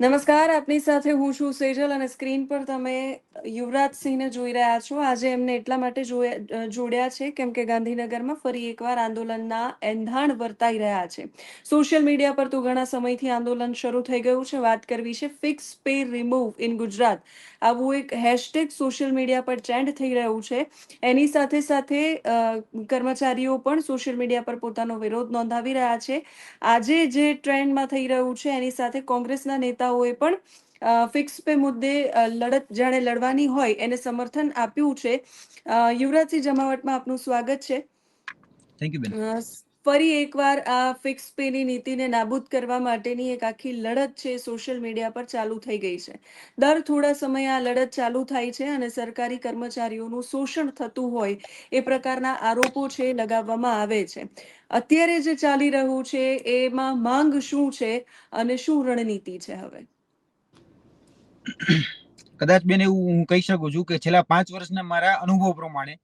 નમસ્કાર, આપની સાથે હું છું સેજલ અને સ્ક્રીન પર તમે યુવરાજસિંહને જોઈ રહ્યા છો. આજે એમને એટલા માટે જોડ્યા છે કેમ કે ગાંધીનગરમાં ફરી એકવાર આંદોલનના એંધાણ વર્તાઈ રહ્યા છે. સોશિયલ મીડિયા પર તો ઘણા સમયથી આંદોલન શરૂ થઈ ગયું છે. વાત કરવી છે fix pay remove in Gujarat. આવું એક હેશટેગ સોશિયલ મીડિયા પર ટ્રેન્ડ થઈ રહ્યું છે. એની સાથે સાથે કર્મચારીઓ પણ સોશિયલ મીડિયા પર પોતાનો વિરોધ નોંધાવી રહ્યા છે. આજે જે ટ્રેન્ડમાં થઈ રહ્યું છે, એની સાથે કોંગ્રેસના નેતાઓએ પણ ફિક્સ પે મુદ્દે લડત જાણે લડવાની હોય એને સમર્થન આપ્યું છે. યુવરાજસિંહ જમાવટમાં આપનું સ્વાગત છે. થેન્ક યુ બેન ફરી એકવાર આ ફિક્સ પેની નીતિને નાબૂદ કરવા માટેની એક આખી લડત છે સોશિયલ મીડિયા પર ચાલુ થઈ ગઈ છે. દર થોડા સમયે આ લડત ચાલુ થાય છે અને સરકારી કર્મચારીઓનું શોષણ થતું હોય એ પ્રકારના આરોપો છે લગાવવામાં આવે છે. અત્યારે જે ચાલી રહ્યું છે એમાં માંગ શું છે અને શું રણનીતિ છે હવે? કદાચ બેન એવું હું કહી શકું છું કે છેલ્લા પાંચ વર્ષના મારા અનુભવ પ્રમાણે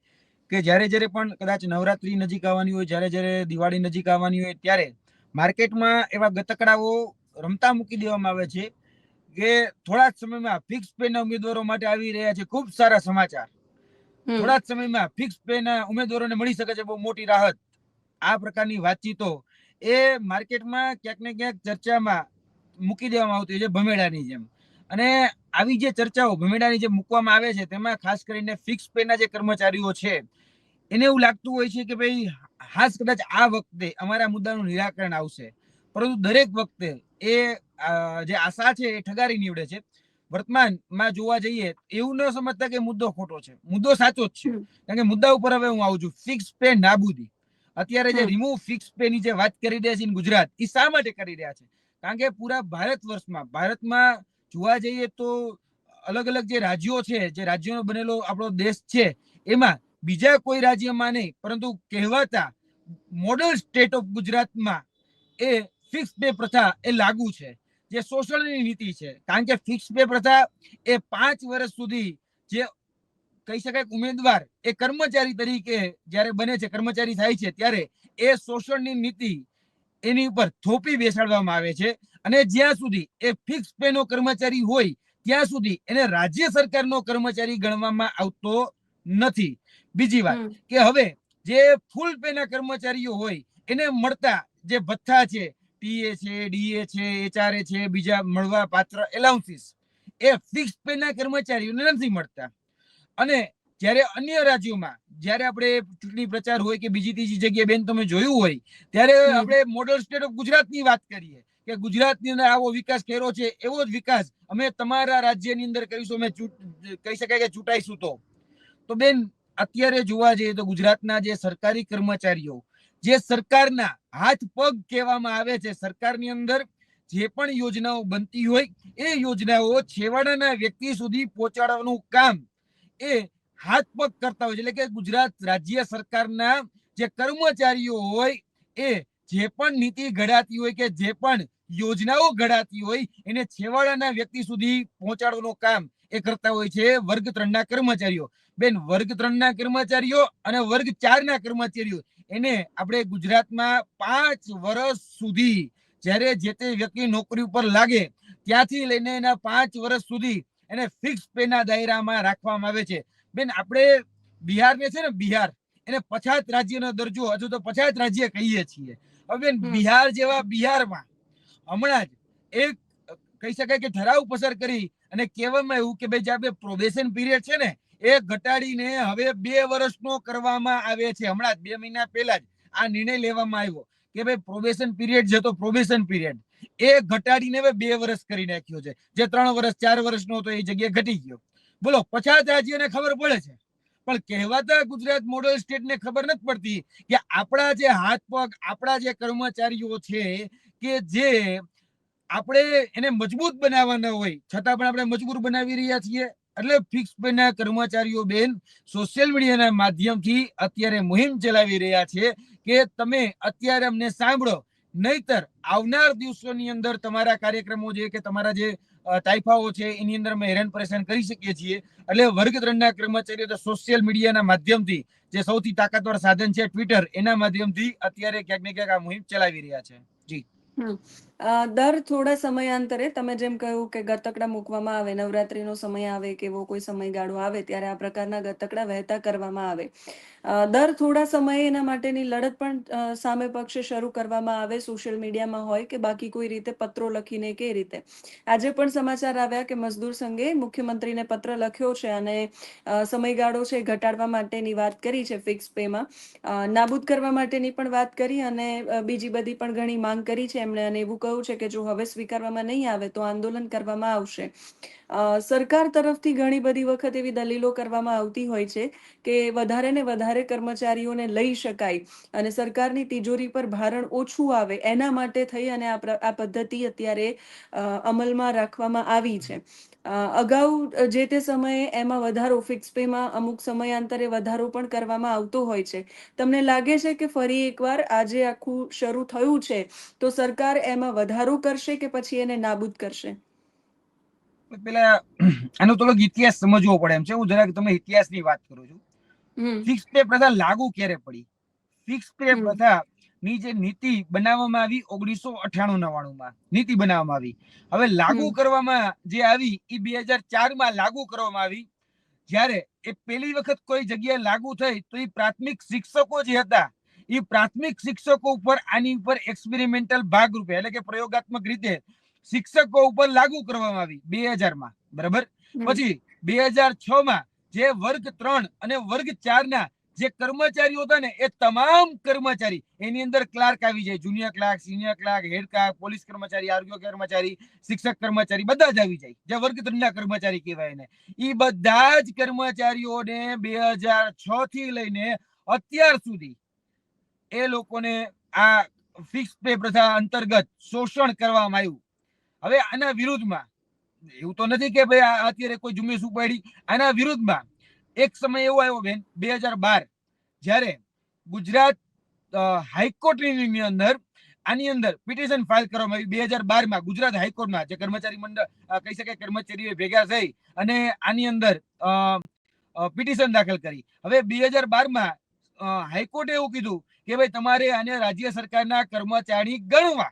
કે જ્યારે જ્યારે પણ કદાચ નવરાત્રી નજીક આવવાની હોય જ્યારે જ્યારે દિવાળી નજીક આવવાની હોય ત્યારે માર્કેટમાં એવા ગતકડાઓ રમતા મૂકી દેવામાં આવે છે કે થોડા જ સમયમાં ફિક્સ પેના ઉમેદવારો માટે આવી રહ્યા છે ખૂબ સારા સમાચાર. થોડા જ સમયમાં ફિક્સ પેના ઉમેદવારોને મળી શકે છે બહુ મોટી રાહત. આ પ્રકારની વાતચીતો એ માર્કેટમાં ક્યાંક ને ક્યાંક ચર્ચામાં મૂકી દેવામાં આવતી હોય છે ભમેડાની જેમ. અને આવી જે ચર્ચાઓ ભમેડાની જે મૂકવામાં આવે છે તેમાં ખાસ કરીને ફિક્સ પેના જે કર્મચારીઓ છે એને એવું લાગતું હોય છે કે ભાઈ ખાસ કદાચ આ વખતે અમારા મુદ્દાનું નિરાકરણ આવશે. પરંતુ દરેક વખતે એ જે આશા છે એ ઠગારી નીવડે છે. વર્તમાનમાં જોવા જઈએ એવું ન સમજતા કે મુદ્દો ખોટો છે. મુદ્દો સાચો જ છે. કારણ કે મુદ્દા ઉપર હવે હું આવું છું. ફિક્સ પે નાબૂદી અત્યારે જે રિમૂવ ફિક્સ પે ની જે વાત કરી રહ્યા છે ગુજરાત એ શા માટે કરી રહ્યા છે? કારણ કે પૂરા ભારત વર્ષમાં ભારતમાં જોવા જઈએ તો અલગ અલગ જે રાજ્યો છે, જે રાજ્યોનો બનેલો આપણો દેશ છે, એમાં બીજા કોઈ રાજ્યમાં નહીં, પરંતુ કહેવાતા મોડલ સ્ટેટ ઓફ ગુજરાતમાં એ ફિક્સ પે પ્રથા એ લાગુ છે, જે શોષણની નીતિ છે. કારણ કે ફિક્સ પે પ્રથા એ પાંચ વર્ષ સુધી જે કહી શકાય ઉમેદવાર એ કર્મચારી તરીકે જ્યારે બને છે, કર્મચારી થાય છે, ત્યારે એ શોષણની નીતિ એની ઉપર થોપી બેસાડવામાં આવે છે. અને જ્યાં સુધી એ ફિક્સ પે નો કર્મચારી હોય ત્યાં સુધી એને રાજ્ય સરકારનો કર્મચારી ગણવામાં આવતો નથી. બીજી વાત કે હવે જે ફૂલ પે ના કર્મચારીઓ હોય એને મળતા જે ભથ્થા છે ટીએ છે ડીએ છે એચઆરએ છે બીજા મળવા પાત્ર એલાઉન્સીસ એ ફિક્સ પે ના કર્મચારીઓને નથી મળતા. અને જ્યારે અન્ય રાજ્યોમાં જ્યારે આપણે ચૂંટણી પ્રચાર હોય કે બીજી ત્રીજી જગ્યાએ બેન તમે જોયું હોય ત્યારે આપણે મોડલ સ્ટેટ ઓફ ગુજરાતની વાત કરીએ કે ગુજરાતની અંદર આવો વિકાસ કર્યો છે એવો જ વિકાસ અમે તમારા રાજ્યની અંદર કરીશું અમે કહી શકાય કે ચૂંટાઈશું તો. તો બેન અત્યારે જોવા જઈએ તો ગુજરાતના જે સરકારી કર્મચારીઓ જે સરકારના હાથ પગ કહેવામાં આવે છે સરકારની અંદર જે પણ યોજનાઓ બનતી હોય એ યોજનાઓ છેવાડાના વ્યક્તિ સુધી પહોંચાડવાનું કામ એ હાથ પગ કરતા હોય છે. એટલે કે ગુજરાત રાજ્ય સરકારના જે કર્મચારીઓ હોય, એ જે પણ નીતિ ઘડાતી હોય કે જે પણ યોજનાઓ ઘડાતી હોય, એને છેવાડાના વ્યક્તિ સુધી પહોંચાડવાનું કામ એ કરતા હોય છે વર્ગ ત્રણના કર્મચારીઓ. બેન, વર્ગ ત્રણના કર્મચારીઓ અને વર્ગ ચારના કર્મચારીઓ, એને આપણે ગુજરાતમાં પાંચ વર્ષ સુધી જ્યારે જે તે વ્યક્તિ નોકરી ઉપર લાગે, ત્યાંથી લઈને એના પાંચ વર્ષ સુધી એને ફિક્સ પેના દાયરામાં રાખવામાં આવે છે. બેન આપણે બિહારને છે ને બિહાર. એને પછાત રાજ્યનો દરજ્જો હજુ તો પછાત રાજ્ય કહીએ છીએ. હવે બેન બિહાર જેવા બિહારમાં હમણાં જ એક કહી શકાય કે ઠરાવ પસાર કરી અને કહેવામાં એવું કે ભાઈ જે આપણે પ્રોબેશન પીરિયડ છે ને એ ઘટાડીને હવે બે વર્ષનો કરવામાં આવે છે. હમણાં જ બે મહિના પહેલા જ આ નિર્ણય લેવામાં આવ્યો કે ભાઈ પ્રોબેશન પીરિયડ જે તો પ્રોબેશન પીરિયડ એ ઘટાડીને હવે બે વર્ષ કરી નાખ્યો છે. જે ત્રણ વર્ષ ચાર વર્ષનો હતો એ જગ્યાએ ઘટી ગયો. બોલો, પછાત રાજ્યને ખબર પડે છે. પણ કહેવાતા ગુજરાત મોડલ સ્ટેટને ખબર નથી પડતી કે આપણા જે હાથ પગ, આપણા જે કર્મચારીઓ છે કે જે આપણે એને મજબૂત બનાવવાના હોય, છતાં પણ આપણે મજબૂર બનાવી રહ્યા છીએ. એટલે ફિક્સ પેના કર્મચારીઓ બેન સોશિયલ મીડિયાના માધ્યમથી અત્યારે મુહિમ ચલાવી રહ્યા છે કે તમે અત્યારે અમને સાંભળો. નહીતર આવનાર દિવસોની અંદર તમારા કાર્યક્રમો જે કે તમારા જે તાઇફાઓ છે, એની અંદર અમે હેરાન પરેશાન કરી શકીએ છીએ. એટલે વર્ગ ત્રણના કર્મચારીઓ તો સોશિયલ મીડિયાના માધ્યમથી જે સૌથી તાકાતવર સાધન છે ટ્વિટર એના માધ્યમથી અત્યારે ક્યાંક ને ક્યાંક આ મુહિમ ચલાવી રહ્યા છે. જી. દર થોડા સમયાંતરે તમે જેમ કહ્યું કે ગતકડા મૂકવામાં આવે, નવરાત્રીનો સમય આવે કે એવો કોઈ સમયગાળો આવે, ત્યારે આ પ્રકારના ગતકડા વહેતા કરવામાં આવે. દર થોડા સમયે એના માટેની લડત પણ સામે પક્ષે શરૂ કરવામાં આવે સોશિયલ મીડિયામાં હોય કે બાકી કોઈ રીતે પત્રો લખીને કે રીતે. આજે પણ સમાચાર આવ્યા કે મજદૂર સંઘે મુખ્યમંત્રીને પત્ર લખ્યો છે અને સમયગાળો છે ઘટાડવા માટેની વાત કરી છે ફિક્સ પેમાં. નાબૂદ કરવા માટેની પણ વાત કરી અને બીજી બધી પણ ઘણી માંગ કરી છે એમણે અને એવું કહ્યું છે કે જો હવે સ્વીકારવામાં નહીં આવે તો આંદોલન કરવામાં આવશે. સરકાર તરફથી ઘણી બધી વખત એવી દલીલો કરવામાં આવતી હોય છે કે વધારે ને વધારે કર્મચારીઓને લઈ શકાય અને સરકારની તિજોરી પર ભારણ ઓછું આવે, એના માટે થઈ અને આ પદ્ધતિ અત્યારે અમલમાં રાખવામાં આવી છે. અગાઉ જે તે સમયે એમાં વધારો ફિક્સ પેમાં અમુક સમયાંતરે વધારો પણ કરવામાં આવતો હોય છે. તમને લાગે છે કે ફરી એકવાર આજે આખું શરૂ થયું છે તો સરકાર એમાં વધારો કરશે કે પછી એને નાબૂદ કરશે? પેલા આનો થોડોક ઇતિહાસ સમજવો પડે એમ છે. હું જરાક તમે ઇતિહાસની વાત કરું છું. ફિક્સ પે પ્રથા લાગુ ક્યારે પડી? ફિક્સ પે પ્રથા ની જે નીતિ બનાવવામાં આવી ઓગણીસો અઠાણું નવાણું માં નીતિ બનાવવામાં આવી. હવે લાગુ કરવામાં જે આવી એ બે હજાર ચારમાં લાગુ કરવામાં આવી. જ્યારે એ પેલી વખત કોઈ જગ્યાએ લાગુ થઈ તો એ પ્રાથમિક શિક્ષકો જે હતા એ પ્રાથમિક શિક્ષકો ઉપર આની ઉપર એક્સપેરિમેન્ટલ ભાગરૂપે એટલે કે પ્રયોગાત્મક રીતે શિક્ષકો ઉપર લાગુ કરવામાં આવી બે હજારમાં બરાબર. પછી બે હજાર છ માં જે વર્ગ ત્રણ અને વર્ગ ચાર ના જે કર્મચારીઓ હતા ને એ તમામ કર્મચારી એની અંદર ક્લાર્ક આવી જાય junior clerk senior clerk head clerk police કર્મચારી આરોગ્ય કર્મચારી શિક્ષક કર્મચારી બધા જ આવી જાય. જે વર્ગ ત્રણના કર્મચારી કહેવાય ને એ બધા જ કર્મચારીઓને બે હજાર છ થી લઈને અત્યાર સુધી એ લોકોને આ ફિક્સ પે પ્રથા અંતર્ગત શોષણ કરવામાં આવ્યું. હવે આના વિરુદ્ધમાં, એવું તો નથી કે ભાઈ અત્યારે કોઈ ઝુંબેશ ઉપાડી, આના વિરુદ્ધમાં એક સમય એવો આવ્યો બેન, બે હજાર બાર, જ્યારે ગુજરાત હાઈકોર્ટની અંદર, આની અંદર પિટિશન ફાઇલ કરવામાં આવી. બે હજાર બારમાં ગુજરાત હાઈકોર્ટમાં જે કર્મચારી મંડળ કહી શકાય કર્મચારીઓ ભેગા થઈ અને આની અંદર પિટિશન દાખલ કરી. હવે બે હજાર બારમાં હાઈકોર્ટે એવું કીધું કે ભાઈ તમારે આને રાજ્ય સરકારના કર્મચારી ગણવા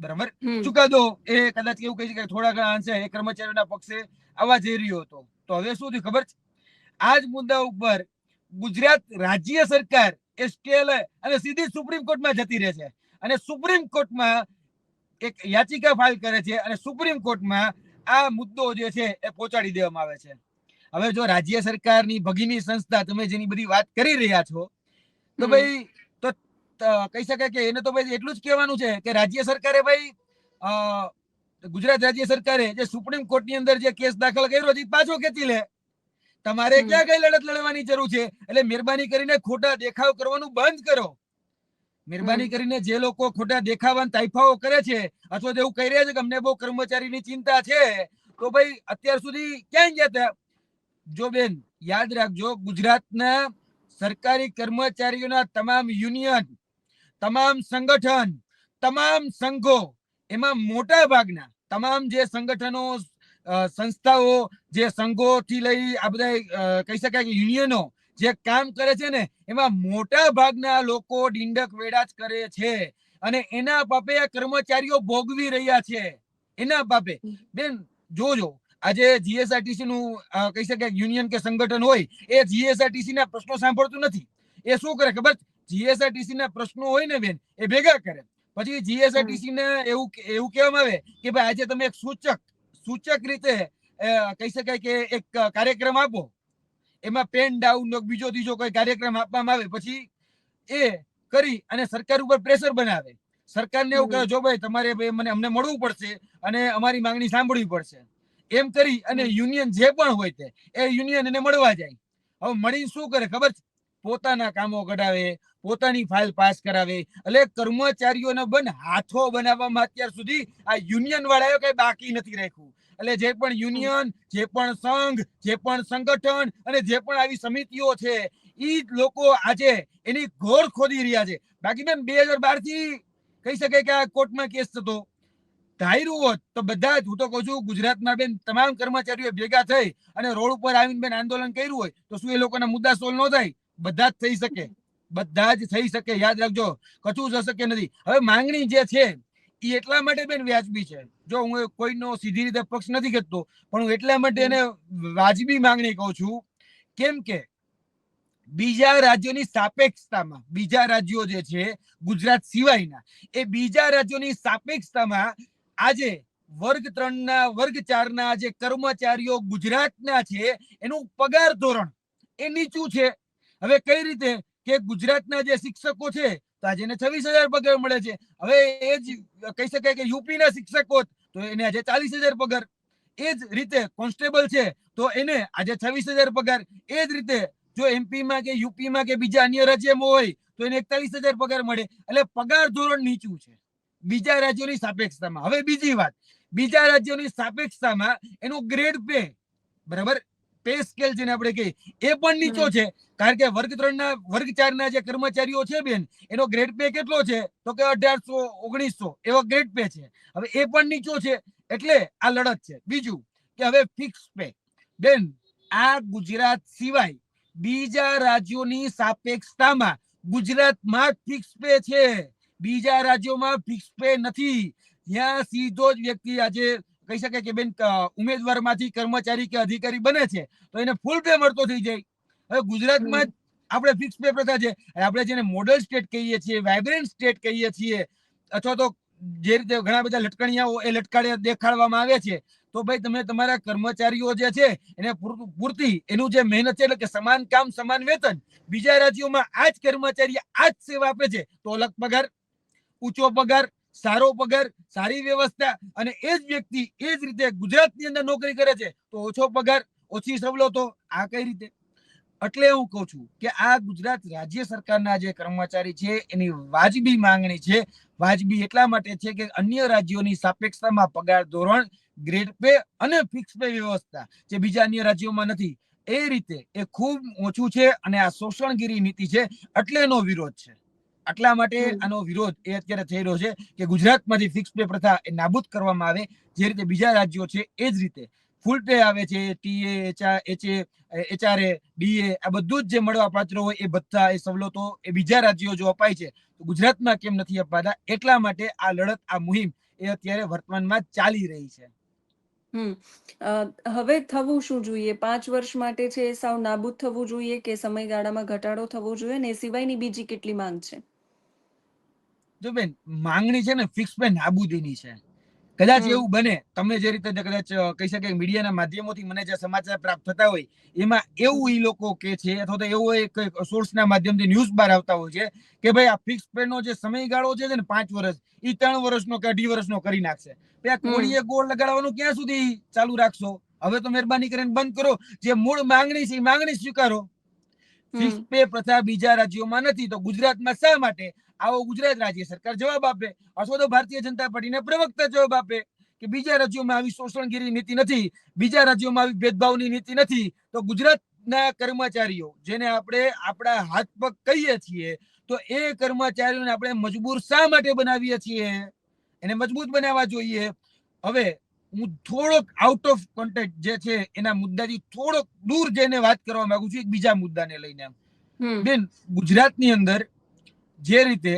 બરાબર? ચુકાદો એ કદાચ એવું કહી શકાય થોડા ઘણા અંશે એ કર્મચારીઓના પક્ષે આવવા જઈ રહ્યો હતો. તો હવે શું થયું ખબર છે? આ જ મુદ્દા ઉપર ગુજરાત રાજ્ય સરકાર એ સ્ટે અને સીધી સુપ્રીમ કોર્ટમાં જતી રહે છે. અને સુપ્રીમ કોર્ટમાં એક યાચિકા ફાઇલ કરે છે અને સુપ્રીમ કોર્ટમાં આ મુદ્દો જે છે એ પહોંચાડી દેવામાં આવે છે. હવે જો રાજ્ય સરકારની ભગીની સંસ્થા તમે જેની બધી વાત કરી રહ્યા છો તો ભાઈ કહી શકાય કે એને તો ભાઈ એટલું જ કહેવાનું છે કે રાજ્ય સરકારે ભાઈ ગુજરાત રાજ્ય સરકારે જે સુપ્રીમ કોર્ટની અંદર જે કેસ દાખલ કર્યો છે પાછો ખેંચી લે. તમારે ક્યાં કઈ લડત લડવાની જરૂર છે? એટલે મહેરબાની કરીને ખોટા દેખાવ કરવાનું બંધ કરો. મહેરબાની કરીને જે લોકો ખોટા દેખાવા તાઇફાઓ કરે છે અથવા તો એવું કહી રહ્યા છે કે અમને બહુ કર્મચારીની ચિંતા છે તો ભાઈ અત્યાર સુધી ક્યાં ગયા હતા? જો બેન યાદ રાખજો ગુજરાતના સરકારી કર્મચારીઓના તમામ યુનિયન તમામ સંગઠન તમામ સંઘો એમાં મોટા ભાગના તમામ જે સંગઠનો સંસ્થાઓ જે સંઘોથી લઈ આ બધા કહી શકાય કે યુનિયનો જે કામ કરે છે ને એમાં મોટા ભાગના લોકો ડીંડક વેડા જ કરે છે. અને એના પાપે આ કર્મચારીઓ ભોગવી રહ્યા છે. એના પાપે. બેન જોજો આજે જીએસઆરટીસી નું કહી શકાય યુનિયન કે સંગઠન હોય એ જીએસઆરટીસી ના પ્રશ્નો સાંભળતું નથી. એ શું કરે ખબર? જીએસઆરટીસી ના પ્રશ્નો હોય ને બેન એ ભેગા કરે. પછી જીએસઆરટીસી ને એવું એવું કહેવામાં આવે કે ભાઈ આજે તમે એક સૂચક સૂચક રીતે કહી શકાય કે એક કાર્યક્રમ આપો. એમાં પેન ડાઉન નો બીજો ત્રીજો કોઈ કાર્યક્રમ આપવામાં આવે. પછી એ કરી અને સરકાર ઉપર પ્રેશર બનાવે. સરકારને એવું કહે જો ભાઈ તમારે ભાઈ મને અમને મળવું પડશે અને અમારી માંગણી સાંભળવી પડશે. એમ કરી અને યુનિયન જે પણ હોય તે એ યુનિયન એને મળવા જાય. હવે મળીને શું કરે ખબર છે? પોતાના કામો કઢાવે પોતાની ફાઇલ પાસ કરાવે. એટલે કર્મચારીઓને બન હાથો બનાવવામાં અત્યાર સુધી આ યુનિયન વાળાએ કઈ બાકી નથી રાખ્યું. એટલે જે પણ યુનિયન જે પણ સંઘ, જે પણ સંગઠન અને જે પણ આવી સમિતિઓ છે એ લોકો આજે એની ઘોર ખોદી રહ્યા છે. બાકી બેન બે હજાર બારથી કહી શકાય કે આ કોર્ટમાં કેસ થતો. ધાર્યું હોત તો બધા જ, હું તો કહું છું ગુજરાતમાં બેન તમામ કર્મચારીઓ ભેગા થઈ અને રોડ ઉપર આવીને બેન આંદોલન કર્યું હોય તો શું એ લોકોના મુદ્દા સોલ્વ ન થાય? બધા જ થઈ શકે. બધા જ થઈ શકે, યાદ રાખજો, કશું જ શકે નથી. હવે માંગણી જે છે એ એટલા માટે બેન વ્યાજબી છે. જો હું કોઈનો સીધી રીતે પક્ષ નથી કરતો પણ હું એટલા માટે એને વાજબી માંગણી કહું છું, કેમ કે બીજા રાજ્યોની સાપેક્ષતામાં, બીજા રાજ્યો જે છે, ગુજરાત સિવાયના, એ બીજા રાજ્યોની સાપેક્ષતામાં આજે વર્ગ ત્રણના, વર્ગ ચારના જે કર્મચારીઓ ગુજરાતના છે, એનું પગાર ધોરણ એ નીચું છે. હવે કઈ રીતે કે ગુજરાતના જે શિક્ષકો છે, તો આજે એને છવ્વીસ હજાર પગાર મળે છે. હવે એ જ કહી શકાય કે યુપીના શિક્ષકો તો એને આજે ચાલીસ હજાર પગાર. એ જ રીતે કોન્સ્ટેબલ છે, તો એને આજે છવ્વીસ હજાર પગાર. એ જ રીતે જો એમપીમાં કે યુપીમાં કે બીજા અન્ય રાજ્યમાં હોય, તો એને એકતાલીસ હજાર પગાર મળે. એટલે પગાર ધોરણ નીચું છે. બીજા રાજ્યોની સાપેક્ષતામાં. હવે બીજી વાત. બીજા રાજ્યોની સાપેક્ષતામાં એનું ગ્રેડ પે બરાબર? પે સ્કેલ જેને આપણે કહીએ એ પણ નીચો છે. કારણ કે વર્ગ ત્રણ ના વર્ગ ચાર ના જે કર્મચારીઓ છે બેન એનો ગ્રેડ પે કેટલો છે? તો કે અઢારસો ઓગણીસો એવો ગ્રેડ પે છે. હવે એ પણ નીચો છે એટલે આ લડત છે. બીજું કે હવે ફિક્સ પે બેન આ ગુજરાત સિવાય બીજા રાજ્યોની સાપેક્ષતામાં ગુજરાતમાં ફિક્સ પે છે. બીજા રાજ્યોમાં ફિક્સ પે નથી. ત્યાં સીધો જ વ્યક્તિ આજે કહી શકે કે બેન ઉમેદવારમાંથી કર્મચારી કે અધિકારી બને છે તો એને ફૂલ પે મળતો થઈ જાય. હવે ગુજરાતમાં આપણે ફિક્સ પે પ્રથા છે આપણે જેને મોડલ સ્ટેટ કહીએ છીએ વાઇબ્રન્ટ સ્ટેટ કહીએ છીએ અથવા તો જે રીતે ઘણા બધા લટકણિયાઓ એ લટકાડે દેખાડવામાં આવે છે તો ભાઈ તમે તમારા કર્મચારીઓ જે છે એને પૂરતું- પૂરતી એનું જે મહેનત છે એટલે કે સમાન કામ સમાન વેતન બીજા રાજ્યોમાં આ જ કર્મચારી આ જ સેવા આપે છે તો અલગ પગાર ઊંચો પગાર સારો પગાર, સારી વ્યવસ્થા અને એ જ વ્યક્તિ એ જ રીતે ગુજરાતની અંદર નોકરી કરે છે, તો ઓછો પગાર, ઓછી સવલતો, આ કઈ રીતે? એટલે હું કહું છું કે આ ગુજરાત રાજ્ય સરકારના જે કર્મચારી છે, એની વાજબી માંગણી છે, વાજબી એટલા માટે છે કે અન્ય રાજ્યોની સાપેક્ષતામાં પગાર ધોરણ, ગ્રેડ પે અને ફિક્સ પે વ્યવસ્થા, જે બીજા અન્ય રાજ્યોમાં નથી. એ રીતે એ ખૂબ ઓછું છે અને આ શોષણગીરી નીતિ છે, એટલે એનો વિરોધ છે. આટલા માટે આનો વિરોધ એ અત્યારે થઈ રહ્યો છે કે ગુજરાતમાંથી ફિક્સ પે પ્રથા એ નાબૂદ કરવામાં આવે જે રીતે બીજા રાજ્યો છે એ જ રીતે. ફૂલ પે આવે છે TA HR HA HRA DA આ બધું જ જે મળવા પાત્ર હોય એ ભથ્થા એ સવલતો એ બીજા રાજ્યો જો અપાય છે તો ગુજરાતમાં કેમ નથી અપાતા? એટલા માટે આ લડત આ મુહિમ એ અત્યારે વર્તમાનમાં ચાલી રહી છે. હવે થવું શું જોઈએ? પાંચ વર્ષ માટે છે એ સાવ નાબૂદ થવું જોઈએ કે સમયગાળામાં ઘટાડો થવો જોઈએ ને એ સિવાયની બીજી કેટલી માંગ છે? જો બેન માંગણી છે ને ફિક્સ બેન નાબૂદીની છે. કદાચ એવું બને તમને જે રીતે કદાચ કહી શકે મીડિયાના માધ્યમોથી મને જે સમાચાર પ્રાપ્ત થતા હોય એમાં એવું એ લોકો કે છે અથવા તો એવો એક સોર્સના માધ્યમથી ન્યૂઝ બહાર આવતા હોય છે કે ભાઈ આ ફિક્સ પે નો જે સમયગાળો છે ને પાંચ વર્ષ ઈ ત્રણ વર્ષનો કે અઢી વર્ષનો કરી નાખશે. આ કોળીએ ગોળ લગાડવાનું ક્યાં સુધી ચાલુ રાખશો? હવે તો મહેરબાની કરીને બંધ કરો. જે મૂળ માંગણી છે એ માંગણી સ્વીકારો. ફિક્સ પે પ્રથા બીજા રાજ્યોમાં નથી તો ગુજરાતમાં શા માટે? આવો ગુજરાત રાજ્ય સરકાર જવાબ આપે. અથવા તો ભારતીય જનતા પાર્ટીના પ્રવક્તા જવાબ આપે કે બીજા રાજ્યોમાં આવી શોષણગીરી નીતિ નથી બીજા રાજ્યોમાં આવી ભેદભાવની નીતિ નથી તો ગુજરાતના કર્મચારીઓ જેને આપણે આપણા હાથ પગ કહીએ છીએ તો એ કર્મચારીઓને આપણે મજબૂર શા માટે બનાવીએ છીએ? એને મજબૂત બનાવવા જોઈએ. હવે હું થોડોક આઉટ ઓફ કોન્ટેક્ટ જે છે એના મુદ્દાથી થોડોક દૂર જઈને વાત કરવા માંગુ છું એક બીજા મુદ્દાને લઈને. બેન ગુજરાતની અંદર જે રીતે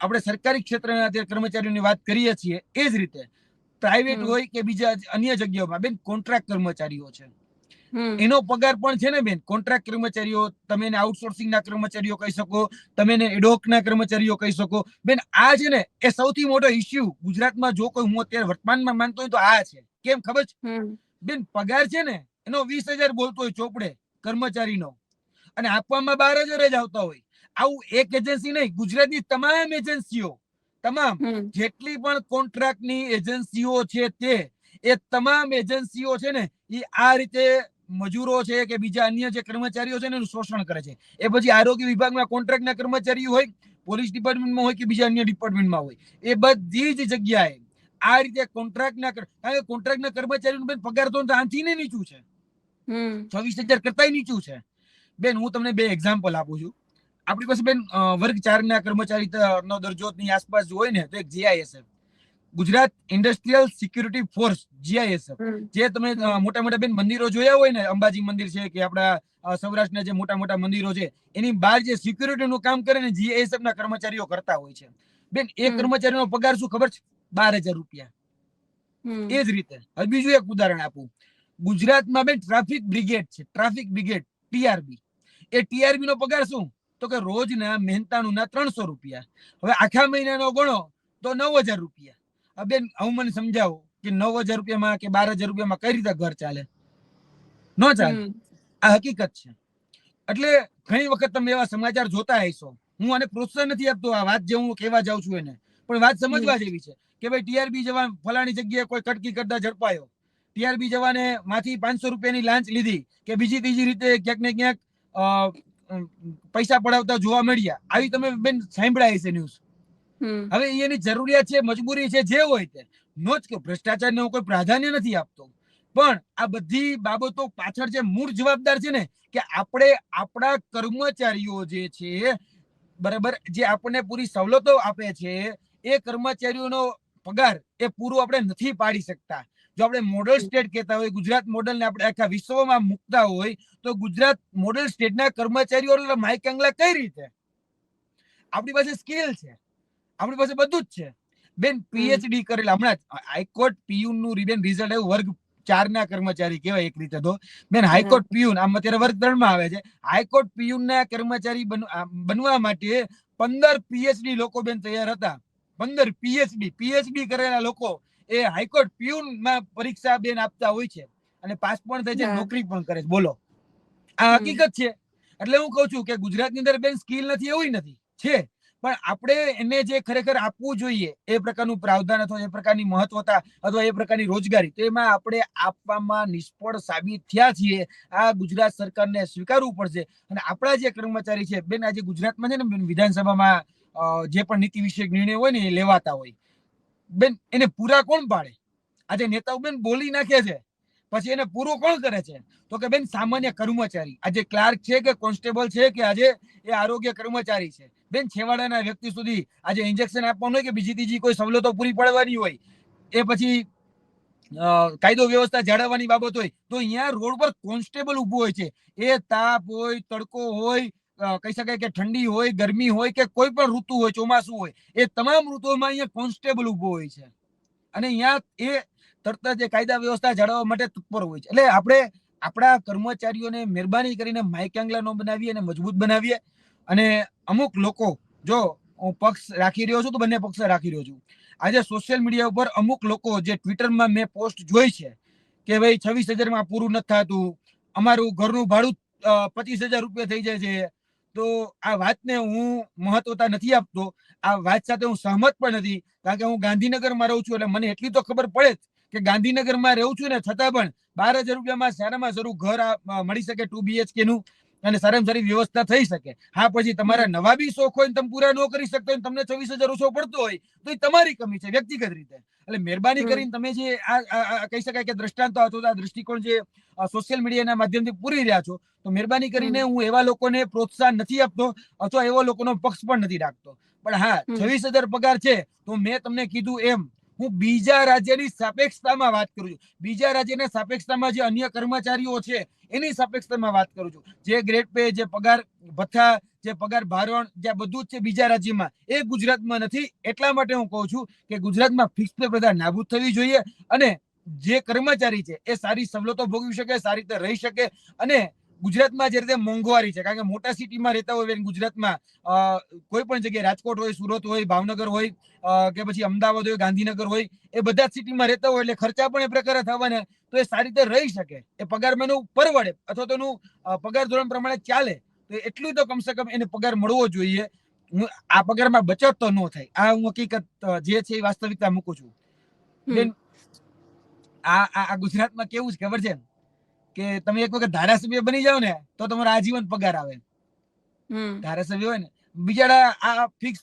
આપણે સરકારી ક્ષેત્રના જે કર્મચારીઓની વાત કરીએ છીએ એ જ રીતે પ્રાઇવેટ હોય કે બીજા અન્ય જગ્યાઓમાં બેન કોન્ટ્રાક્ટ કર્મચારીઓ છે. એનો પગાર પણ છે ને બેન કોન્ટ્રાક્ટ કર્મચારીઓ તમે એને આઉટસોર્સિંગ ના કર્મચારીઓ કહી શકો તમે એને એડોક ના કર્મચારીઓ કહી શકો. બેન આ છે ને એ સૌથી મોટો ઇસ્યુ ગુજરાતમાં જો કોઈ હું અત્યારે વર્તમાનમાં માનતો હોય તો આ છે. કેમ ખબર છે? બેન પગાર છે ને એનો વીસ હજાર બોલતો હોય ચોપડે કર્મચારીનો. અને આપવામાં બાર હજાર જ આવતા હોય. આવું એક એજન્સી નહીં ગુજરાતની તમામ એજન્સીઓ તમામ જેટલી પણ કોન્ટ્રાક્ટની એજન્સીઓ છે તે એ તમામ એજન્સીઓ છે ને એ આ રીતે મજૂરો છે કે બીજા અન્ય જે કર્મચારીઓ છે ને એનું શોષણ કરે છે. એ પછી આરોગ્ય વિભાગમાં કોન્ટ્રાક્ટના કર્મચારીઓ હોય પોલીસ ડિપાર્ટમેન્ટમાં હોય કે બીજા અન્ય ડિપાર્ટમેન્ટમાં હોય. એ બધી જ જગ્યાએ આ રીતે કોન્ટ્રાક્ટના કર- કારણ કે કોન્ટ્રાક્ટના કર્મચારીનું બેન પગાર તો આથી ને નીચું છે. છવ્વીસ હજાર કરતા નીચું છે. બેન હું તમને બે એક્ઝામ્પલ આપું છું. આપણી પાસે બેન વર્ગ ચારના કર્મચારી નો નો દરજ્જોની આસપાસ જો હોય ને તો એક GISF. Gujarat industrial security force GISF. જે તમે મોટા મોટા બેન મંદિરો જોયા હોય ને અંબાજી મંદિર છે કે આપણા સૌરાષ્ટ્રના જે મોટા મોટા મંદિરો છે એની બહાર જે સિક્યુરિટીનું કામ કરે ને જીઆઈએસએફ ના કર્મચારીઓ કરતા હોય છે. બેન એ. કર્મચારીનો પગાર શું ખબર છે? બાર હજાર રૂપિયા. એ જ રીતે. હવે બીજું એક ઉદાહરણ આપું. ગુજરાતમાં બેન ટ્રાફિક બ્રિગેડ છે ટ્રાફિક બ્રિગેડ ટીઆરબી એ ટીઆરબી નો પગાર શું? તો કે રોજના મહેનતાણું ના ત્રણસો રૂપિયા. હવે આખા મહિનાનો ગણો તો નવ હજાર રૂપિયા. હવે બેન હું મને સમજાવો કે નવ હજાર રૂપિયામાં કે બાર હજાર રૂપિયામાં કઈ રીતે ઘર ચાલે? ન ચાલે. આ હકીકત છે. એટલે ઘણી વખત તમે એવા સમાચાર જોતા હશો. હું આને પ્રોત્સાહન નથી આપતો આ વાત જે હું કહેવા જાઉં છું એને. પણ વાત સમજવા જેવી છે કે ભાઈ ટીઆરબી જવાન ફલાણી જગ્યાએ કોઈ કટકી કરતા ઝડપાયો. ટીઆરબી જવાને માંથી પાંચસો રૂપિયાની લાંચ લીધી કે બીજી ત્રીજી રીતે ક્યાંક ને ક્યાંક પૈસા પડાવતા જોવા મળ્યા. આવી તમે બેન સાંભળાય છે ન્યૂઝ હવે એની જરૂરિયાત છે મજબૂરી છે જે હોય તે. નો જ કે ભ્રષ્ટાચારને હું કોઈ પ્રાધાન્ય નથી આપતો. પણ આ બધી બાબતો પાછળ જે મૂળ જવાબદાર છે ને કે આપણે આપણા કર્મચારીઓ જે છે બરાબર જે આપણને પૂરી સવલતો આપે છે એ કર્મચારીઓનો પગાર એ પૂરો આપણે નથી પાડી શકતા. જો આપણે મોડલ સ્ટેટ કહેતા હોય ગુજરાત મોડલ ને આપણે આખા વિશ્વમાં મૂકતા હોય તો ગુજરાત મોડલ સ્ટેટના કર્મચારીઓ માઇક આંગલા કઈ રીતે? આપણી પાસે સ્કિલ છે. આપણી પાસે બધું જ છે. બેન પીએચડી કરેલા હમણાં હાઈકોર્ટ પીયુનનું રિબેન રિઝલ્ટ આવ્યું વર્ગ ચાર ના કર્મચારી કેવાય એક રીતે તો. બેન હાઈકોર્ટ પીયુન આમ અત્યારે વર્ગ ત્રણમાં આવે છે. હાઈકોર્ટ પીયુન ના કર્મચારી બનવા માટે પંદર પીએચડી લોકો બેન તૈયાર હતા. પંદર પીએચડી પીએચડી કરેલા લોકો. એ હાઈકોર્ટ પીયુનમાં પરીક્ષા બેન આપતા હોય છે અને પાસ પણ થાય છે નોકરી પણ કરે છે. બોલો. આ હકીકત છે. એટલે હું કહું છું કે ગુજરાતની અંદર બેન સ્કિલ નથી એવું નથી. છે. પણ આપણે એને જે ખરેખર આપવું જોઈએ એ પ્રકારનું પ્રાવધાન અથવા એ પ્રકારની મહત્વતા અથવા એ પ્રકારની રોજગારી તો એમાં આપણે આપવામાં નિષ્ફળ સાબિત થયા છીએ. આ ગુજરાત સરકારને સ્વીકારવું પડશે. અને આપણા જે કર્મચારી છે બેન આજે ગુજરાતમાં છે ને બેન વિધાનસભામાં જે પણ નીતિ વિષયક નિર્ણય હોય ને એ લેવાતા હોય. બેન, એને પૂરા કોણ પાડે? આજે નેતાઓ બેન બોલી નાખે છે. પછી એને પૂરો કોણ કરે છે? તો કે બેન, સામાન્ય કર્મચારી. આજે ક્લાર્ક છે કે કોન્સ્ટેબલ છે કે આજે એ આરોગ્ય કર્મચારી છે? બેન, છેવાડાના વ્યક્તિ સુધી આજે ઇન્જેક્શન આપવાનું હોય કે બીજી ત્રીજી કોઈ સવલતો પૂરી પાડવાની હોય? એ પછી કાયદો વ્યવસ્થા જાળવવાની બાબત હોય? તો અહીંયા રોડ પર કોન્સ્ટેબલ ઊભું હોય છે. એ તાપ હોય, તડકો હોય કહી શકાય કે ઠંડી હોય, ગરમી હોય કે કોઈ પણ ઋતુ હોય, ચોમાસું હોય, એ તમામ ઋતુઓમાં અહીંયા કોન્સ્ટેબલ ઊભો હોય છે. અને અહીંયા એ તરત જ કાયદા વ્યવસ્થા જાળવવા માટે તત્પર હોય છે. એટલે આપણે આપણા કર્મચારીઓને મહેરબાની કરીને માઇક આંગલા ન બનાવીએ અને મજબૂત બનાવીએ. અને અમુક લોકો, જો હું પક્ષ રાખી રહ્યો છું તો બંને પક્ષ રાખી રહ્યો છું. આજે સોશિયલ મીડિયા ઉપર અમુક લોકો જે ટ્વિટરમાં મેં પોસ્ટ જોઈ છે કે ભાઈ છવ્વીસ હજારમાં પૂરું નથી થતું, અમારું ઘરનું ભાડું પચીસ હજાર રૂપિયા થઈ જાય છે. તો આ વાતને હું મહત્વતા નથી આપતો. આ વાત સાથે હું સહમત પણ નથી. કારણ કે હું ગાંધીનગરમાં રહું છું એટલે મને એટલી તો ખબર પડે જ કે ગાંધીનગરમાં રહું છું ને છતાં પણ બાર હજાર રૂપિયામાં સારામાં સારું ઘર મળી શકે ટુ બીએચકે નું અને સારામાં સારી વ્યવસ્થા થઈ શકે. હા પછી તમારા નવા બી શોખ હોય ને તમે પૂરા ન કરી શકતો હોય તમને છવ્વીસ હજાર ઓછો પડતો હોય તો એ તમારી કમી છે વ્યક્તિગત રીતે. એટલે મહેરબાની કરીને તમે જે આ કહી શકાય કે દ્રષ્ટાંતો અથવા દ્રષ્ટિકોણ આ જે સોશિયલ મીડિયાના માધ્યમથી પૂરી રહ્યા છો તો મહેરબાની કરીને હું એવા લોકોને પ્રોત્સાહન નથી આપતો અથવા એવા લોકોનો પક્ષ પણ નથી રાખતો. પણ હા છવ્વીસ હજાર પગાર છે તો મેં તમને કીધું એમ હું બીજા રાજ્યની સાપેક્ષતામાં વાત કરું છું. બીજા રાજ્યના સાપેક્ષતામાં જે અન્ય કર્મચારીઓ છે એની સાપેક્ષતામાં વાત કરું છું. જે ગ્રેડ પે જે પગાર ભથ્થા જે પગાર ભારણ જે બધું જ છે બીજા રાજ્યમાં એ ગુજરાતમાં નથી. એટલા માટે હું કહું છું કે ગુજરાતમાં ફિક્સ પે પ્રથા નાબૂદ થવી જોઈએ અને જે કર્મચારી છે એ સારી સવલતો ભોગવી શકે સારી રીતે રહી શકે અને ગુજરાતમાં જે રીતે મોંઘવારી છે કારણ કે મોટા સિટીમાં રહેતા હોય ગુજરાતમાં કોઈ પણ જગ્યાએ રાજકોટ હોય સુરત હોય ભાવનગર હોય કે પછી અમદાવાદ હોય ગાંધીનગર હોય એ બધા જ સિટીમાં રહેતા હોય એટલે ખર્ચા પણ એ પ્રકારે થવાના તો એ સારી રીતે રહી શકે. એ પગાર મેનું પરવડે અથવા તો એનું પગાર ધોરણ પ્રમાણે ચાલે તો એટલું તો કમસે કમ એને પગાર મળવો જોઈએ. હું આ પગારમાં બચત તો ન થાય. આ હું હકીકત જે છે એ વાસ્તવિકતા મૂકું છું. આ આ ગુજરાતમાં કેવું છે ખબર છે? કે તમે એક વખત ધારાસભ્ય બની જાવ ને તો તમારો આજીવન પગાર આવે. ધારાસભ્ય હોય ને બિચારા આ ફિક્સ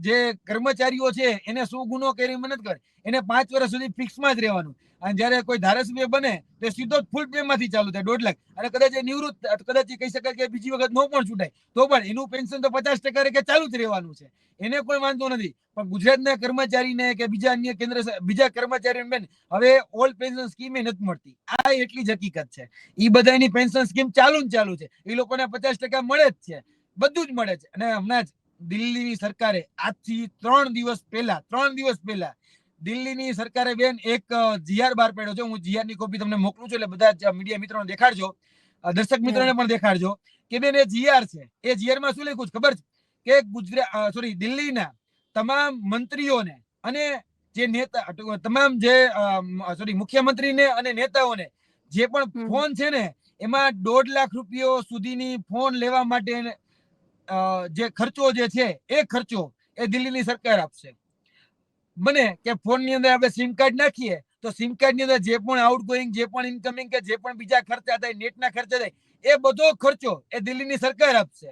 જે કર્મચારીઓ છે એને શું ગુનો કરી મને કરે. એને પાંચ વર્ષ સુધી ફિક્સમાં જ રહેવાનું. અને જયારે કોઈ ધારાસભ્ય બને, તો સીધો જ ફૂલ પે માંથી ચાલુ થાય, દોઢ લાખ. અને કદાચ એ નિવૃત્ત, કદાચ એ કહી શકાય કે બીજી વખત નો પણ છૂટાય, તો પણ એનું પેન્શન તો પચાસ ટકા કે ચાલુ જ રહેવાનું છે. એને કોઈ વાંધો નથી. પણ ગુજરાતના કર્મચારીને કે બીજા અન્ય કેન્દ્ર બીજા કર્મચારીને બેન, હવે ઓલ્ડ પેન્શન સ્કીમ નથી મળતી. આ એટલી જ હકીકત છે. એ બધાની પેન્શન સ્કીમ ચાલુ ને ચાલુ છે. એ લોકોને પચાસ ટકા મળે જ છે. બધું જ મળે છે. અને હમણાં જ દિલ્હીની સરકારે આજથી ત્રણ દિવસ પહેલા, ત્રણ દિવસ પહેલા દિલ્હીની સરકારે બેન એક જીઆર બહાર પાડ્યો છે. હું જીઆરની કોપી તમને મોકલું છું એટલે બધા મીડિયા મિત્રોને દેખાડજો. દર્શક મિત્રોને પણ દેખાડજો. કે બેન એ જીઆર છે. એ જીઆરમાં શું લખ્યું છે ખબર છે? કે ગુજરાત સોરી દિલ્હીના તમામ મંત્રીઓને અને જે નેતા તમામ જે સોરી મુખ્યમંત્રીને અને નેતાઓને જે પણ ફોન છે ને એમાં દોઢ લાખ રૂપિયો સુધીની ફોન લેવા માટે જે ખર્ચો જે છે એ ખર્ચો એ દિલ્હીની સરકાર આપશે. બને કે ફોનની અંદર આપણે સિમ કાર્ડ નાખીએ તો સિમ કાર્ડની અંદર જે પણ આઉટગોઈંગ જે પણ ઇન્કમિંગ કે જે પણ બીજા ખર્ચા થાય નેટના ખર્ચા થાય એ બધો ખર્ચો એ દિલ્હીની સરકાર આપશે.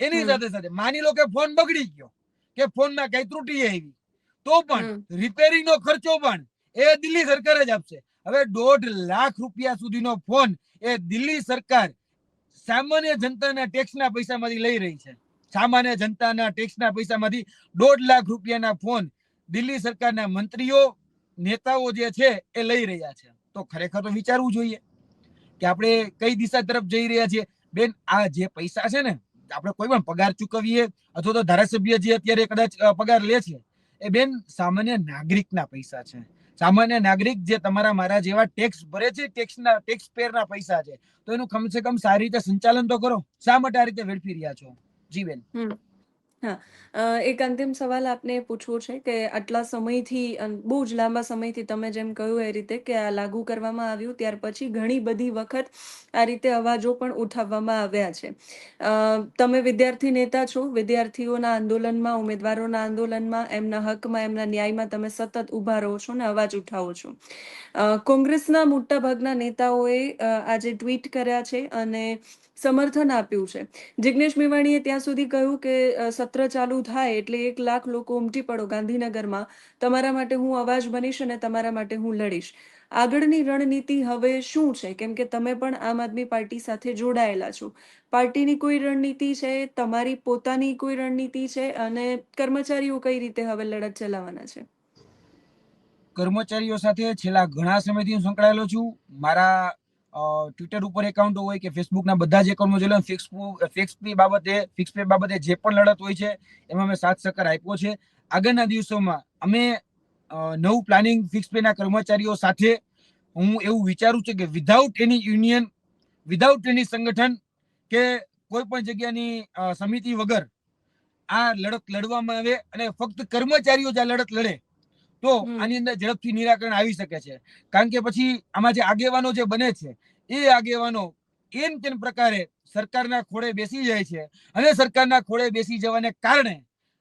એની સાથે સાથે માની લો કે ફોન બગડી ગયો કે ફોનમાં કઈ ત્રુટી આવી તો પણ રિપેરિંગ નો ખર્ચો પણ એ દિલ્હી સરકાર જ આપશે. હવે દોઢ લાખ રૂપિયા સુધીનો ફોન એ દિલ્હી સરકાર સામાન્ય જનતાના ટેક્સના પૈસામાંથી લઈ રહી છે. સામાન્ય જનતાના ટેક્સના પૈસામાંથી દોઢ લાખ રૂપિયાના ફોન દિલ્હી સરકારના મંત્રીઓ, નેતાઓ જે છે એ લઈ રહ્યા છે. તો ખરેખર તો વિચારવું જોઈએ કે આપણે કઈ દિશા તરફ જઈ રહ્યા છીએ? બેન, આ જે પૈસા છે ને, આપણે કોઈ પણ પગાર ચૂકવીએ અથવા તો ધારાસભ્ય જે અત્યારે કદાચ પગાર લે છે, એ બેન સામાન્ય નાગરિકના પૈસા છે. સામાન્ય નાગરિક જે તમારા મારા જેવા ટેક્સ ભરે છે ટેક્સના ટેક્સ પેરના પૈસા છે, તો એનું કમસે કમ સારી રીતે સંચાલન તો કરો. શા માટે આ રીતે વેડફી રહ્યા છો? જી બેન. અ, એક અંતિમ સવાલ આપને પૂછવો છે કે આટલા સમયથી બહુ જ લાંબા સમયથી તમે જેમ કહ્યું એ રીતે કે આ લાગુ કરવામાં આવ્યું ત્યાર પછી ઘણી બધી વખત આ રીતે અવાજો પણ ઉઠાવવામાં આવ્યા છે. તમે વિદ્યાર્થી નેતા છો વિદ્યાર્થીઓના આંદોલનમાં ઉમેદવારોના આંદોલનમાં એમના હકમાં એમના ન્યાયમાં તમે સતત ઊભા રહો છો ને અવાજ ઉઠાવો છો. કોંગ્રેસના મોટાભાગના નેતાઓએ આજે ટ્વીટ કર્યા છે અને સમર્થન આપ્યું છે. જિગ્નેશ મેવાણીએ ત્યાં સુધી કહ્યું કે સત્ર ચાલુ થાય એટલે એક લાખ લોકો ઉમટી પડો ગાંધીનગરમાં. તમારા માટે હું અવાજ બનીશ અને તમારા માટે હું લડીશ. આગળની રણનીતિ હવે શું છે? કેમ કે તમે પણ આમ આદમી પાર્ટી સાથે જોડાયેલા છો. પાર્ટીની કોઈ રણનીતિ છે? તમારી પોતાની કોઈ રણનીતિ છે? અને કર્મચારીઓ કઈ રીતે હવે લડત ચલાવવાના છે? કર્મચારીઓ સાથે છેલ્લા ઘણા સમયથી હું સંકળાયેલો છું. મારા ટ્વિટર ઉપર એકાઉન્ટ હોય કે ફેસબુકના બધા જ એકાઉન્ટ જોઈ લો ફિક્સ ફિક્સ પે બાબતે ફિક્સ પે બાબતે જે પણ લડત હોય છે, એમાં મેં સાથ સહકાર આપ્યો છે. આગળના દિવસોમાં અમે નવું પ્લાનિંગ ફિક્સ પેના કર્મચારીઓ સાથે હું એવું વિચારું છું કે without any union without any સંગઠન કે કોઈ પણ જગ્યાની સમિતિ વગર આ લડત લડવામાં આવે અને ફક્ત કર્મચારીઓ જ આ લડત લડે. તો આની અંદર ઝડપથી નિરાકરણ આવી શકે છે. કારણ કે પછી આમાં જે આગેવાનો જે બને છે એ આગેવાનો એમ તેમ પ્રકારે સરકારના ખોળે બેસી જાય છે અને સરકારના ખોળે બેસી જવાને કારણે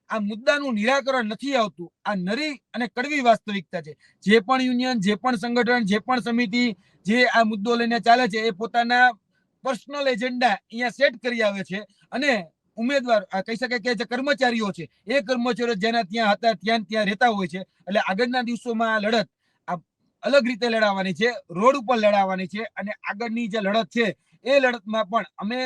આ મુદ્દાનું નિરાકરણ નથી આવતું. આ નરી અને કડવી વાસ્તવિકતા છે. જે પણ યુનિયન જે પણ સંગઠન જે પણ સમિતિ જે આ મુદ્દો લઈને ચાલે છે એ પોતાના પર્સનલ એજન્ડા અહીંયા સેટ કરી આવે છે અને ઉમેદવાર કહી શકાય કે જે કર્મચારીઓ છે, એ કર્મચારીઓ જેના ત્યાં હતા, ત્યાં ત્યાં રહેતા હોય છે. એટલે આગળના દિવસોમાં આ લડત અલગ રીતે લડાવવાની છે, રોડ ઉપર લડાવવાની છે અને આગળની જે લડત છે, એ લડતમાં પણ અમે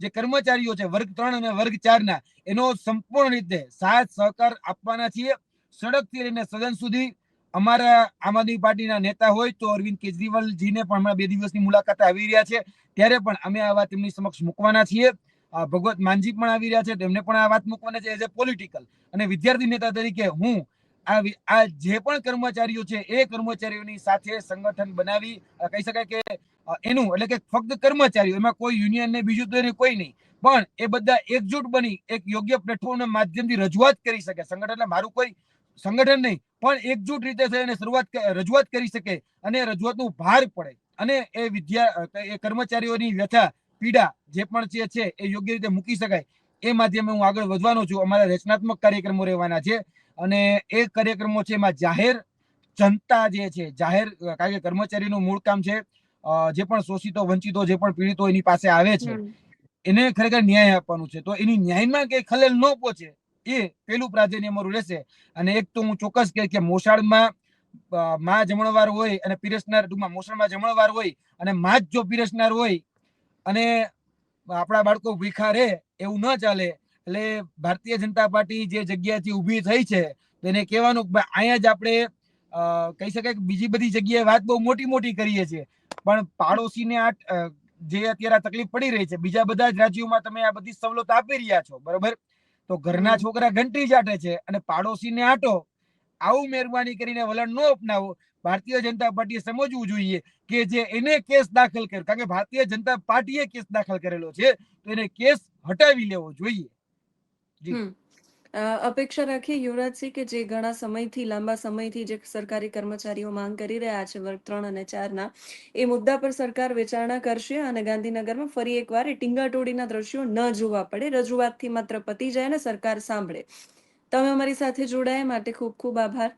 જે કર્મચારીઓ છે, વર્ગ ત્રણ અને વર્ગ ચાર ના એનો સંપૂર્ણ રીતે સાથ, સહકાર આપવાના છીએ. સડકથી લઈને સદન સુધી અમારા આમ આદમી પાર્ટીના નેતા હોય તો અરવિંદ કેજરીવાલજીને પણ હમણાં બે દિવસની મુલાકાતે આવી રહ્યા છે. ત્યારે પણ અમે આ વાત એમની સમક્ષ મૂકવાના છીએ. ભગવત માનજી પણ આવી રહ્યા છે, તેમને પણ આ વાત મૂકવાના છે એઝ એ પોલિટિકલ અને વિદ્યાર્થી નેતા તરીકે હું આ જે પણ કર્મચારીઓ છે, એ કર્મચારીઓની સાથે સંગઠન બનાવી કહી શકાય કે એનું, એટલે કે ફક્ત કર્મચારીઓ, એમાં કોઈ યુનિયન ને બીજું તો કોઈ નહીં. પણ એ બધા એકજૂટ બની, એક યોગ્ય પ્લેટફોર્મ માધ્યમથી રજૂઆત કરી શકે. સંગઠન એટલે મારું કોઈ સંગઠન નહીં, પણ એકજૂટ રીતે થઈને શરૂઆત રજૂઆત કરી શકે અને રજૂઆતનું ભાર પડે. અને એ વિદ્યા એ કર્મચારીઓની વ્યથા પીડા જે પણ છે છે એ યોગ્ય રીતે મૂકી શકાય. એ માધ્યમે હું આગળ વધવાનો છું. અમારા રચનાત્મક કાર્યક્રમો રહેવાના છે અને એ કાર્યક્રમો છે એમાં જાહેર જનતા જે છે જાહેર કારણ કે કર્મચારીનું મૂળ કામ છે જે પણ શોષિતો વંચિતો જે પણ પીડિતો એની પાસે આવે છે એને ખરેખર ન્યાય આપવાનું છે. તો એની ન્યાયમાં કઈ ખલેલ ન પહોંચે એ પેલું પ્રાધાન્ય અમારું રહેશે. અને એક તો હું ચોક્કસ કહે કે મોસાળમાં માં જમણવાર હોય અને પીરસનાર ટૂંકમાં મોસાળમાં જમણવાર હોય અને માં જ જો પીરસનાર હોય અને આપણા બાળકો ભીખા રહે એવું ન ચાલે. એટલે ભારતીય જનતા પાર્ટી જે જગ્યાથી ઊભી થઈ છે તેને કહેવાનું કે અહીંયા જ આપણે કહી શકાય કે બીજી બધી જગ્યાએ વાત બહુ મોટી મોટી કરીએ છીએ. પણ પાડોશીને આ જે અત્યારે તકલીફ પડી રહી છે બીજા બધા જ રાજ્યોમાં તમે આ બધી સવલતો આપી રહ્યા છો બરોબર? તો ઘરના છોકરા ઘંટી ચાટે છે અને પાડોશીને આટો આવું મહેરબાની કરીને વલણ ન અપનાવો. ભારતીય જનતા પાર્ટીએ સમજવું જોઈએ કે જે એને કેસ દાખલ કર્યો, કારણ કે ભારતીય જનતા પાર્ટીએ કેસ દાખલ કરેલો છે, તો એને કેસ હટાવી લેવો જોઈએ. અપેક્ષા રાખીએ યુવરાજસિંહ કે જે ઘણા સમયથી, લાંબા સમયથી જે સરકારી કર્મચારીઓ માંગ કરી રહ્યા છે, વર્ગ ત્રણ અને ચારના, એ મુદ્દા પર સરકાર વિચારણા કરશે અને ગાંધીનગરમાં ફરી એકવાર એ ટીંગાટોડીના દ્રશ્યો ન જોવા પડે. રજૂઆતથી માત્ર પતી જાય ને સરકાર સાંભળે. તમે અમારી સાથે જોડાયા, માટે ખૂબ ખૂબ આભાર.